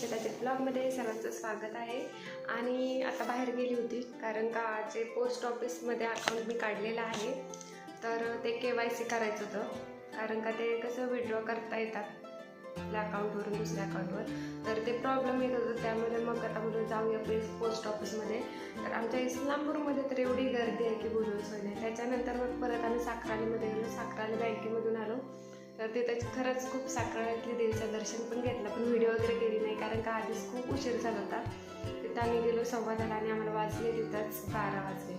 हॉस्पिटलच्या ब्लॉगमध्ये सर्वांचं स्वागत आहे. आणि आता बाहेर गेली होती कारण का जे पोस्ट ऑफिसमध्ये अकाउंट मी काढलेलं आहे तर ते के वाय सी करायचं होतं. कारण का ते कसं विड्रॉ करता येतात आपल्या अकाउंटवरून दुसऱ्या अकाउंटवर तर ते प्रॉब्लेम येत होतं त्यामुळे मग आता बोलून जाऊया प्लीज पोस्ट ऑफिसमध्ये तर आमच्या इस्लामपूरमध्ये तर एवढी गर्दी आहे की बोलून सोय त्याच्यानंतर मग परत आम्ही साखरालीमध्ये गेलो. साखराली बँकेमधून आलो. तर ते त्याची खरंच खूप साखरातली देवीचं दर्शन पण घेतलं पण व्हिडिओ वगैरे केली नाही कारण का आधीच खूप उशीर झाला होता. तिथं आम्ही गेलो सव्वा झाला आणि आम्हाला वाजले तिथंच बारा वाजले.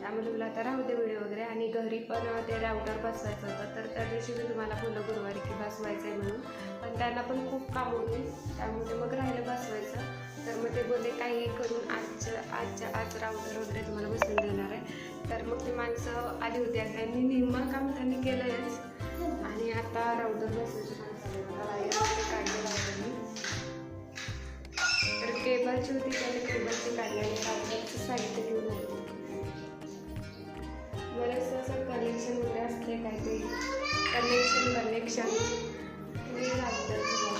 त्यामुळे मला आता राहू दे व्हिडिओ वगैरे. आणि घरी पण ते राऊटर बसवायचं होतं तर त्या दिवशी मी तुम्हाला फुलं गुरुवारी की बसवायचं आहे म्हणून. पण त्यांना पण खूप काम होते त्यामुळे मग राहिलं बसवायचं. तर मग ते बोलले काही करून आजच्या आजच्या आज राऊटर वगैरे तुम्हाला बसवून देणार आहे. तर मग ती माणसं आली होती आणि त्यांनी निम्मं काम त्यांनी केलंच आणि आता राऊटर बसवायचं माणसं आहे मी. तर केबलची होती त्याने केबलची काढली आणि राऊटरचं साहित्य घेऊन आले असं कनेक्शन वगैरे असले काहीतरी. कनेक्शन कनेक्शन मी राऊटरचं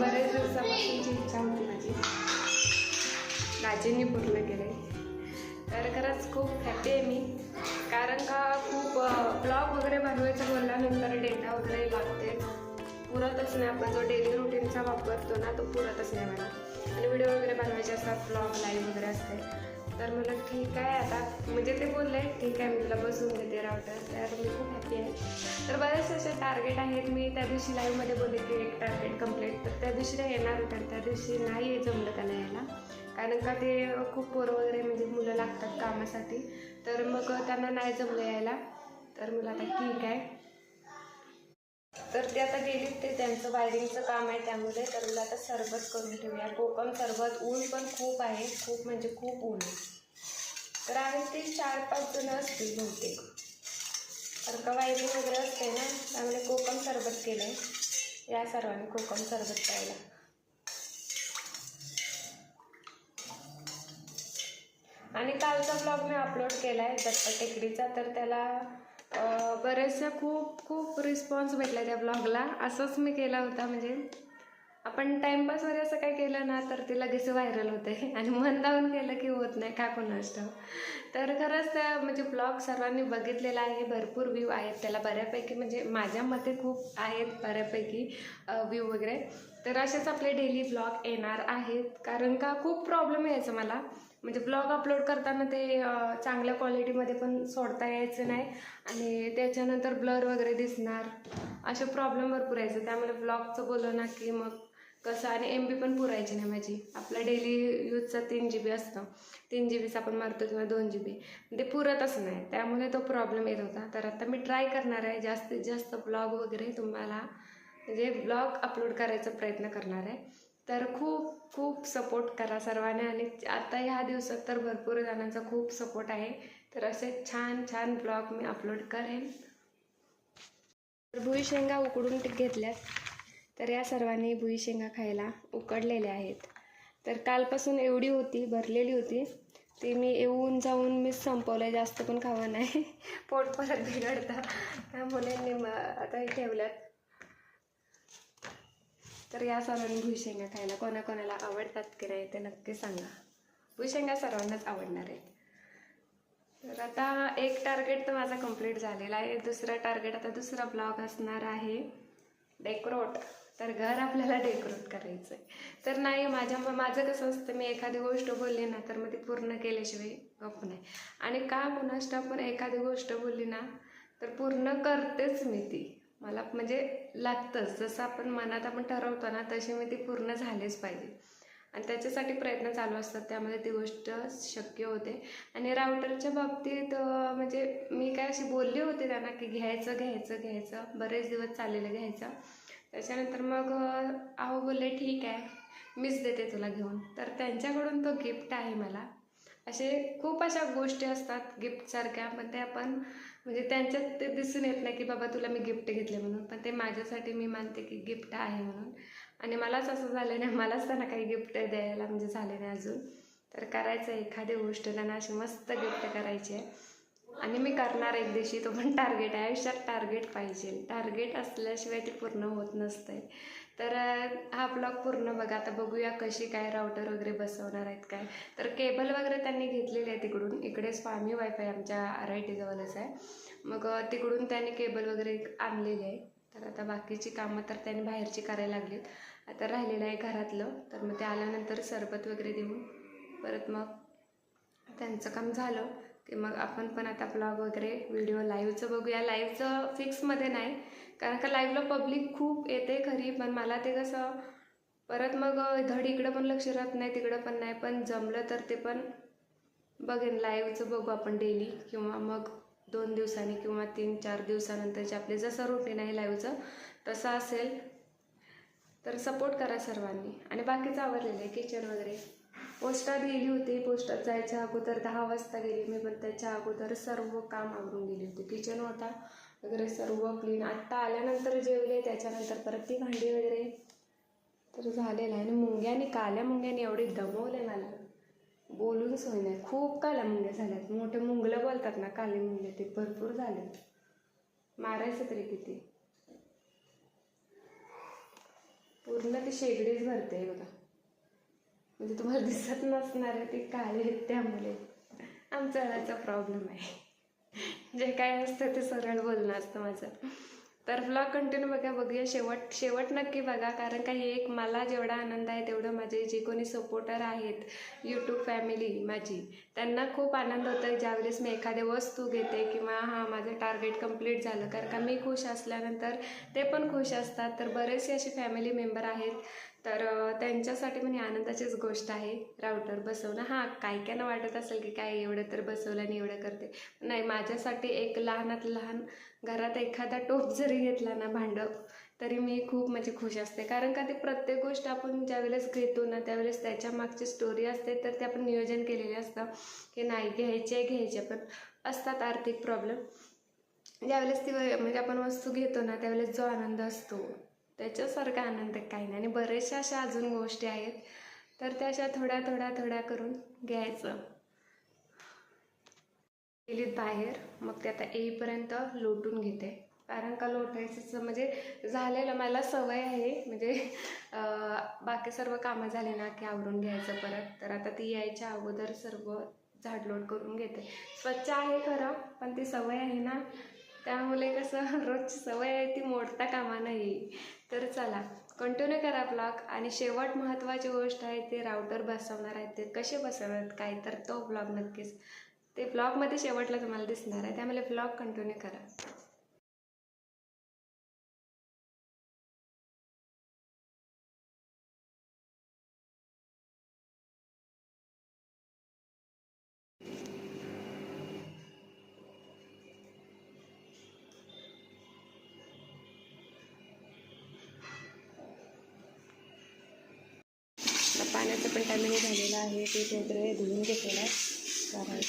बरेच दिवसापासूनची इच्छा होती माझी. राजेंनी पूर्ण केले तर खरंच खूप हॅपी आहे मी. कारण का खूप ब्लॉग वगैरे बनवायचं बोलल्यानंतर डेटा वगैरे लागते. पुरतच नाही आपण जो डेली रुटीनचा वापरतो ना तो पुरतच नाही मला आणि व्हिडिओ वगैरे बनवायचे असतात ब्लॉग लाईव्ह वगैरे असते. तर मला ठीक आहे आता म्हणजे ते बोलले ठीक आहे मी तुला बसून घेते रावटर तर मी खूप हॅपी आहे. तर बरेचसे असे टार्गेट आहेत मी त्या दिवशी लाईव्हमध्ये बोलले की एक टार्गेट कंप्लीट तर त्या दिवशी नाही येणार होतं त्या दिवशी नाही जमलं त्यांना यायला. कारण का ते खूप पोरं वगैरे म्हणजे मुलं लागतात कामासाठी. तर मग त्यांना नाही जमलं यायला. तर मला आता ठीक आहे. तर ते आता गेलीत ते त्यांचं वायरिंगचं काम आहे त्यामध्ये तर मला आता सरबत करून ठेवूया. कोकम सरबत ऊन पण खूप आहे खूप म्हणजे खूप ऊन आहे. तर आम्ही ते चार पाच जण असतील बहुतेक. कारण का वायरिंग वगैरे असते ना त्यामुळे कोकम सरबत केलं आहे या सर्वांनी कोकम सरबत प्यायला. आणि कालचा ब्लॉग मी अपलोड केला आहे दत्त टेकडीचा. तर त्याला बऱ्याचशा खूप खूप रिस्पॉन्स भेटला त्या ब्लॉगला असंच मी केला होता म्हणजे आपण टाईमपास वगैरे असं काही केलं ना तर ते लगेच व्हायरल होते. आणि मन लावून केलं की होत नाही का कोणास तर खरंच त्या म्हणजे ब्लॉग सर्वांनी बघितलेला आहे भरपूर व्ह्यू आहेत. त्याला बऱ्यापैकी म्हणजे माझ्या मते खूप आहेत बऱ्यापैकी व्ह्यू वगैरे. तर असेच आपले डेली ब्लॉग येणार आहेत. कारण का खूप प्रॉब्लेम यायचं मला. म्हणजे ब्लॉग अपलोड करताना ते चांगल्या क्वालिटीमध्ये पण सोडता यायचं नाही. आणि त्याच्यानंतर ब्लर वगैरे दिसणार. असे प्रॉब्लेम भरपूर यायचं. त्यामुळे ब्लॉगचं बोललं ना की मग कसं? आणि एम बी पण पुरायची नाही माझी. आपला डेली यूजचा तीन जी बी असतं. तीन जी बीचा आपण मारतो किंवा दोन जी बी ते पुरतच नाही. त्यामुळे तो प्रॉब्लेम येत होता. तर आता मी ट्राय करणार आहे. जास्तीत जास्त ब्लॉग वगैरे तुम्हाला म्हणजे ब्लॉग अपलोड करायचा प्रयत्न करणार आहे. तर खूप खूप सपोर्ट करा सर्वांनी. आणि आता ह्या दिवसात तर भरपूर जणांचा खूप सपोर्ट आहे. तर असे छान छान ब्लॉग मी अपलोड करेन. तर भुई शेंगा उकडून घेतल्यात. तर या सर्वांनी भुई शेंगा खायला उकडलेल्या आहेत. तर कालपासून एवढी होती भरलेली होती. ती मी येऊन जाऊन मी संपवलं जास्त पण खावा नाही. पोट परत बिघडतं. त्यामुळे मी आता हे ठेवल्यात. तर या सर्वांनी भुईशेंगा खायला कोणाकोणाला आवडतात की नाही ते नक्की सांगा. भुईशेंगा सर्वांनाच आवडणार आहेत. तर आता एक टार्गेट तर माझा कंप्लीट झालेला आहे. दुसरा टार्गेट आता दुसरा ब्लॉग असणार आहे. डेकोरोट तर घर आपल्याला डेकोरेट करायचं आहे तर नाही माझ्या माझं कसं असतं मी एखादी गोष्ट बोलली ना तर मग ती पूर्ण केल्याशिवाय गप नाही. आणि का कुणाष्ट पण एखादी गोष्ट बोलली ना तर पूर्ण करतेच मी ती. मला म्हणजे लागतंच. जसं आपण मनात आपण ठरवतो ना तशी मी ती पूर्ण झालीच पाहिजे. आणि त्याच्यासाठी प्रयत्न चालू असतात. त्यामध्ये ती गोष्ट शक्य होते. आणि राऊटरच्या बाबतीत म्हणजे मी काय अशी बोलली होते त्यांना की घ्यायचं घ्यायचं घ्यायचं. बरेच दिवस चाललेलं घ्यायचं. त्याच्यानंतर मग अहो बोलले ठीक आहे. मीच देते तुला घेऊन. तर त्यांच्याकडून तो गिफ्ट आहे मला. असे खूप अशा गोष्टी असतात गिफ्टसारख्या पण ते आपण म्हणजे त्यांच्यात ते दिसून येत नाही की बाबा तुला मी गिफ्ट घेतले म्हणून. पण ते माझ्यासाठी मी मानते की गिफ्ट आहे म्हणून. आणि मलाच असं झालं नाही मलाच त्यांना काही गिफ्ट द्यायला म्हणजे झाले नाही अजून. तर करायचं आहे एखादी गोष्ट त्यांना अशी मस्त गिफ्ट करायची आहे. आणि मी करणार एक दिवशी तो पण टार्गेट आहे. आयुष्यात टार्गेट पाहिजे. टार्गेट असल्याशिवाय ते पूर्ण होत नसतंय. तर हा ब्लॉग पूर्ण बघा. आता बघूया कशी काय राऊटर वगैरे बसवणार आहेत काय. तर केबल वगैरे त्यांनी घेतलेली आहे तिकडून इकडे स्वामी वायफाय आमच्या आर आय टीजवळच आहे. मग तिकडून त्यांनी केबल वगैरे आणलेली आहे. तर आता बाकीची कामं तर त्यांनी बाहेरची करायला लागलीत. आता राहिलेलं आहे घरातलं. तर मग ते आल्यानंतर सरबत वगैरे देऊन परत मग त्यांचं काम झालं. ते मग आपण पण आता ब्लॉग वगैरे व्हिडिओ लाईव्हचं बघूया. लाईव्हचं फिक्समध्ये नाही. कारण का लाईव्हला पब्लिक खूप येते खरी पण मला ते कसं परत मग धड इकडं पण लक्ष राहत नाही तिकडं पण नाही. पण जमलं तर ते पण बघेन. लाईव्हचं बघू आपण डेली किंवा मग दोन दिवसांनी किंवा तीन चार दिवसानंतरचे आपले जसं रुटीन आहे लाईव्हचं तसं असेल. तर सपोर्ट करा सर्वांनी. आणि बाकीचं आवडलेलं आहे किचन वगैरे. पोस्टात गेली होती. पोस्टात जायच्या अगोदर दहा वाजता गेली मी पण त्याच्या अगोदर सर्व काम आवरून गेली होती. किचन होता वगैरे सर्व क्लीन आत्ता आल्यानंतर जेवले त्याच्यानंतर परत ती भांडी वगैरे तर झालेलं आहे. आणि मुंग्याने काल्या मुंग्याने एवढे दमवले मला. बोलून सोय नाही. खूप काल्या मुंग्या झाल्यात. मोठे मुंगलं बोलतात ना काले मुंगे ते भरपूर झाले. मारायचं तरी किती? पूर्ण ती शेगडीच भरते बघा. म्हणजे तुम्हाला दिसत नसणार आहे ते काळे आहेत त्यामुळे. आमचा वेळाचा प्रॉब्लेम आहे. जे काय असतं ते सरळ बोलणं असतं माझं. तर ब्लॉग कंटिन्यू बघा बघूया. शेवट शेवट नक्की बघा कारण काही एक मला जेवढा आनंद आहे तेवढं माझे जे कोणी सपोर्टर आहेत यूट्यूब फॅमिली माझी त्यांना खूप आनंद होतो आहे ज्यावेळेस मी एखादी वस्तू घेते किंवा हां माझं टार्गेट कंप्लीट झालं कारण का मी खुश असल्यानंतर ते पण खुश असतात. तर बरेचसे असे फॅमिली मेंबर आहेत तर त्यांच्यासाठी म्हणजे आनंदाचीच गोष्ट आहे. राऊटर बसवणं. हां काही काहींना वाटत असेल की काय एवढं तर बसवलं आणि एवढं करते. नाही माझ्यासाठी एक लहानात लहान घरात एखादा टोप जरी घेतला ना भांडं तरी मी खूप म्हणजे खुश असते. कारण का ते प्रत्येक गोष्ट आपण ज्यावेळेस घेतो ना त्यावेळेस त्याच्या मागची स्टोरी असते तर ते आपण नियोजन केलेले असतं की नाही घ्यायचे घ्यायचे पण असतात आर्थिक प्रॉब्लेम ज्यावेळेस ती म्हणजे आपण वस्तू घेतो ना त्यावेळेस जो आनंद असतो. त्याच्यासारखा आनंद काही नाही. आणि बऱ्याचशा अशा अजून गोष्टी आहेत. तर त्या अशा थोड्या थोड्या थोड्या करून घ्यायचं. गेलीत बाहेर. मग ते आता येईपर्यंत लोटून घेते. कारण का लोटायचं म्हणजे झालेलं मला सवय आहे. म्हणजे बाकी सर्व कामं झाले ना की आवरून घ्यायचं परत. तर आता ती यायच्या अगोदर सर्व झाडलोट करून घेते. स्वच्छ आहे खरं पण ती सवय आहे ना त्यामुळे कसं रोजची सवय आहे ती मोडता कामा नाही तर चला कंटिन्यू करा ब्लॉग आणि शेवट महत्त्वाची गोष्ट आहे ते राऊटर बसवणार आहेत. ते कसे बसवणार काय? तर तो ब्लॉग नक्कीच. ते ब्लॉगमध्ये शेवटला तुम्हाला दिसणार आहे. त्यामुळे ब्लॉग कंटिन्यू करा. पाण्याचं पण टायमिंग झालेलं आहे. ते वगैरे धुवून घेतलेलं आहे. कारण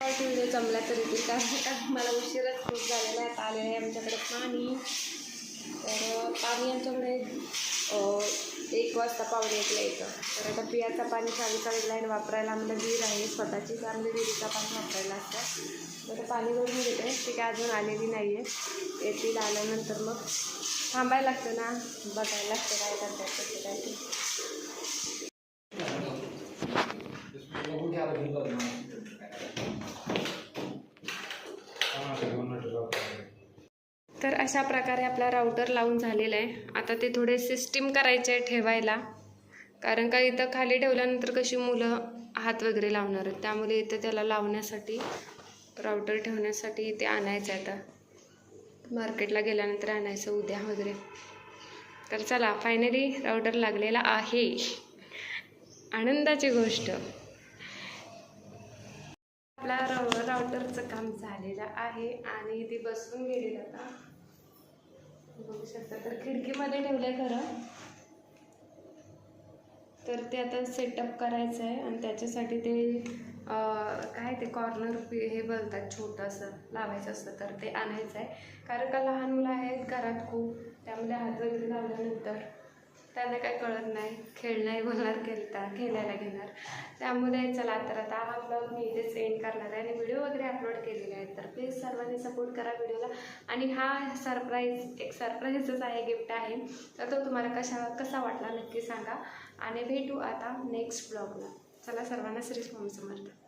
व्हिडिओ जमला तरी ते कारण का मला उशीरच खूप झालेला आहे. आलेलं आहे आमच्याकडे पाणी. तर पाणी आमच्याकडे एक वाजता पावणे एकला येतं. तर आता पियाचं पाणी चावीचा वेगळा लाईन वापरायला आम्हाला विहीर आहे. स्वतःची तर आम्हाला पाणी वापरायला असतं तर पाणी भरून घेते. ती काय अजून आलेली नाही आहे येतील आल्यानंतर मग. थांबायला लागतं ना. बघायला लागतं काय करतात कसं काय तर अशा प्रकारे आपला राऊटर लावून झालेला आहे. आता ते थोडे सिस्टीम करायचे आहे ठेवायला. कारण का इथं खाली ठेवल्यानंतर कशी मुलं हात वगैरे लावणार आहेत. त्यामुळे इथं त्याला लावण्यासाठी राऊटर ठेवण्यासाठी इथे आणायचं आहे आता. मार्केटला गेल्यानंतर आणायचं उद्या वगैरे. तर चला फायनली राऊटर लागलेला आहे. आनंदाची गोष्ट. आपला राव राऊटरचं काम झालेलं आहे आणि ती बसून गेलेलं आता. बघू शकता तर खिडकीमध्ये ठेवलं आहे खरं. तर ते आता सेटअप करायचं आहे आणि त्याच्यासाठी ते काय ते कॉर्नर हे बोलतात छोटंसं लावायचं असतं तर ते आणायचं आहे. कारण का लहान मुलं आहेत घरात खूप त्यामध्ये हात वगैरे लावल्यानंतर त्यांना काय कळत नाही खेळणंही बोलणार खेळता खेळायला घेणार. त्यामुळे चला तर आता हा ब्लॉग मी इथेच एंड करणार आहे. आणि व्हिडिओ वगैरे अपलोड केलेले आहेत तर प्लीज सर्वांनी सपोर्ट करा व्हिडिओला आणि हा सरप्राईज एक सरप्राईजच आहे गिफ्ट आहे. तर तो तुम्हाला कशा कसा वाटला नक्की सांगा. आणि भेटू आता नेक्स्ट ब्लॉगला चला सर्वांना श्री स्वामी समर्थ